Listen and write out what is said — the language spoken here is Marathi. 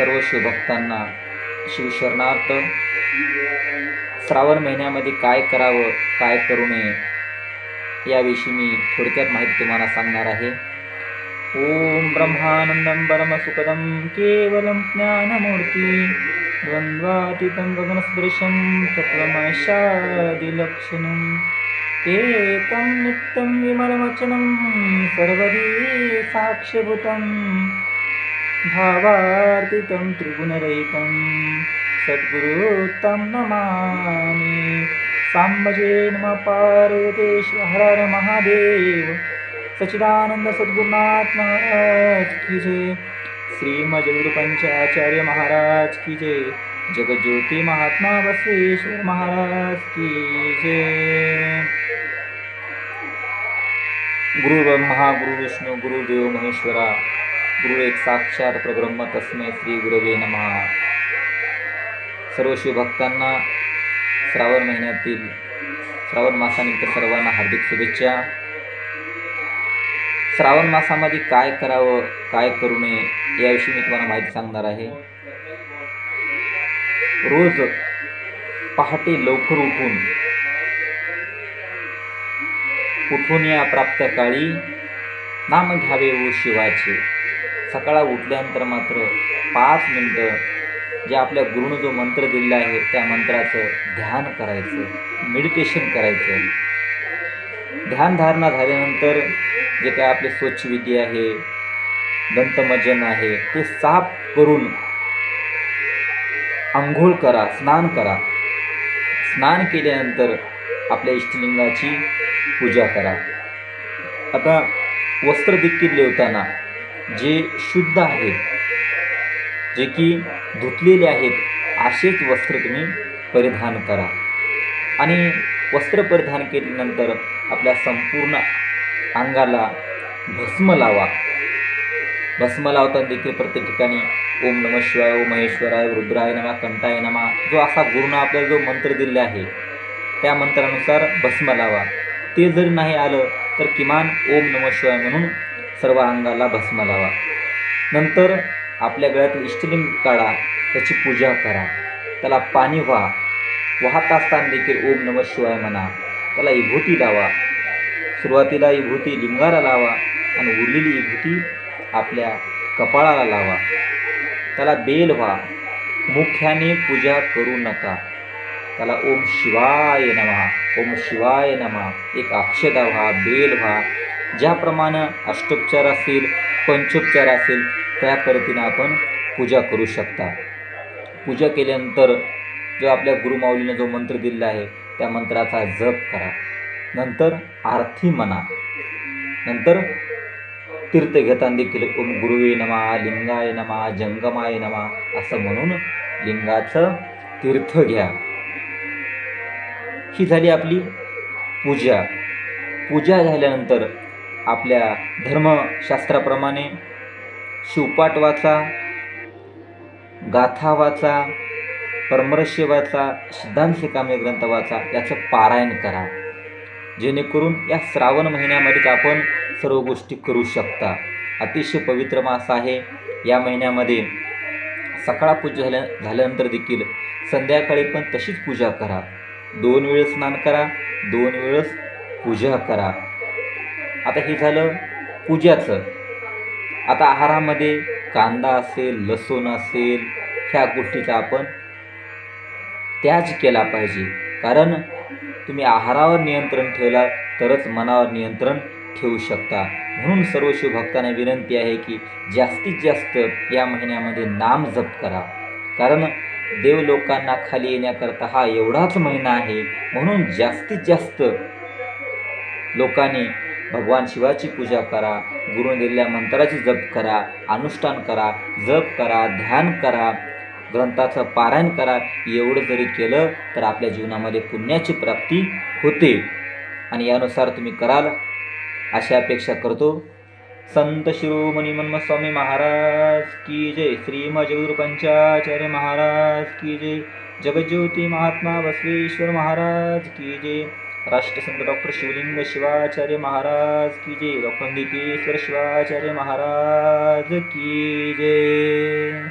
सर्व शिवभक्तांना शिवशरणार्थ श्रावण महिन्यामध्ये काय करावं काय करू नये याविषयी मी थोडक्यात माहिती तुम्हाला सांगणार आहे. ओम ब्रह्मानंदं परमसुखदं केवलं ज्ञानमूर्ती द्वन्द्वातीतं गगनसदृशं तत्त्वमशादिलक्षणम् एकं नित्यं विमलवचनं सर्वदी साक्ष्यभूतं भावार्थितं त्रिगुणरहितं। सद्गुरु नमामि। साम्बजे नमः पार्वतेश्वर हर महादेव। सच्चिदानंद सद्गुरुनाथ महाराज की जय। श्रीमजगुरु महाराज की जय। जगज्योती महात्मा बसवेश्वर महाराज की जय। गुरु ब्रह्मा गुरु विष्णू गुरुदेव महेश्वरा। गुरु एक साक्षात प्रब्रह्म तस्मै श्री गुरवे नमहा सर्व शिवभक्तांना श्रावण महिन्यातील श्रावण मासानिमित्त सर्वांना हार्दिक शुभेच्छा. श्रावण मासामध्ये काय करावं काय करू नये याविषयी मी तुम्हाला माहिती सांगणार आहे. रोज पहाटे लवकर उठून उठून या प्राप्त काळी नाम घ्यावे व शिवाचे. सकाळ उठल्यानंतर मात्र पाच मिनटं जे आपल्या गुरुनं जो मंत्र दिलेला आहे त्या मंत्राचं ध्यान करायचं मेडिटेशन करायचं. ध्यानधारणा झाल्यानंतर जे काय आपले स्वच्छविधी आहे दंतमजन आहे ते साफ करून आंघोळ करा स्नान करा. स्नान केल्यानंतर आपल्या इष्टलिंगाची पूजा करा. आता वस्त्र देखील लेवताना जे शुद्ध आहेत जे की धुतलेले आहेत असेच वस्त्र तुम्ही परिधान करा. आणि वस्त्र परिधान केल्यानंतर आपल्या संपूर्ण अंगाला भस्म लावा. भस्म लावताना देखील प्रत्येक ठिकाणी ओम नम शिवाय ओम महेश्वराय रुद्राय नमा कंटाय नमा जो असा गुरुनं आपल्याला जो मंत्र दिलेला आहे त्या मंत्रानुसार भस्म लावा. ते जरी नाही आलं तर किमान ओम नम शिवाय म्हणून सर्व अंगाला भस्म लावा. नंतर आपल्या गळ्यातील इष्टलिंग काढा त्याची पूजा करा. त्याला पाणी व्हा. वाहत असताना देखील ओम नम शिवाय म्हणा. त्याला विभूती लावा. सुरुवातीला विभूती लिंगाला लावा आणि उरलेली विभूती आपल्या कपाळाला लावा. त्याला बेल व्हा. मुख्याने पूजा करू नका. त्याला ओम शिवाय नमः. ओम शिवाय नमः. एक अक्षदा व्हा बेल व्हा. ज्याप्रमाणे अष्टोपचार असेल पंचोपचार असेल त्या पद्धतीनं आपण पूजा करू शकता. पूजा केल्यानंतर जो आपल्या गुरुमाऊलीनं जो मंत्र दिलेला आहे त्या मंत्राचा जप करा. नंतर आरती म्हणा. नंतर तीर्थ घेताना देखील ओम गुरुवे नमा लिंगाय नमा जंगमाय नमा असं म्हणून लिंगाचं तीर्थ घ्या. ही झाली आपली पूजा. पूजा झाल्यानंतर आपल्या धर्मशास्त्राप्रमाणे शिवपाठ वाचा गाथा वाचा परमरस्य वाचा सिद्धांत शिकामे ग्रंथ वाचा याचं पारायण करा. जेणेकरून या श्रावण महिन्यामध्येच आपण सर्व गोष्टी करू शकता. अतिशय पवित्र मास आहे. या महिन्यामध्ये सकाळ पूजा झाल्या झाल्यानंतर देखील संध्याकाळी पण तशीच पूजा करा. दोन वेळेस स्नान करा दोन वेळेस पूजा करा. आता हे झालं पूजाचं आता आहारामध्ये कांदा असेल लसूण असेल ह्या गोष्टीचा आपण त्याज केला पाहिजे. कारण तुम्ही आहारावर नियंत्रण ठेवला तरच मनावर नियंत्रण ठेवू शकता. म्हणून सर्व शिवभक्तांना विनंती आहे की जास्तीत जास्त या महिन्यामध्ये नाम जप करा. कारण देव लोकांना खाली येण्याकरता हा एवढाच महिना आहे. म्हणून जास्तीत जास्त लोकांनी भगवान शिवाची पूजा करा गुरु दिलेल्या मंत्राची जप करा अनुष्ठान करा जप करा ध्यान करा ग्रंथाचं पारायण करा एवढं जरी केलं तर आपल्या जीवनामध्ये पुण्याची प्राप्ती होते. आणि यानुसार तुम्ही कराल अशी अपेक्षा करतो. संत शिरोमणी स्वामी महाराज की जय. श्री मजगुरु पंचाचार्य महाराज की जय. जगज्योती महात्मा बसवेश्वर महाराज की जय. राष्ट्रसंत डॉक्टर शिवलिंग शिवाचार्य महाराज की जय. डॉक्टर निकेश्वर शिवाचार्य महाराज की जय.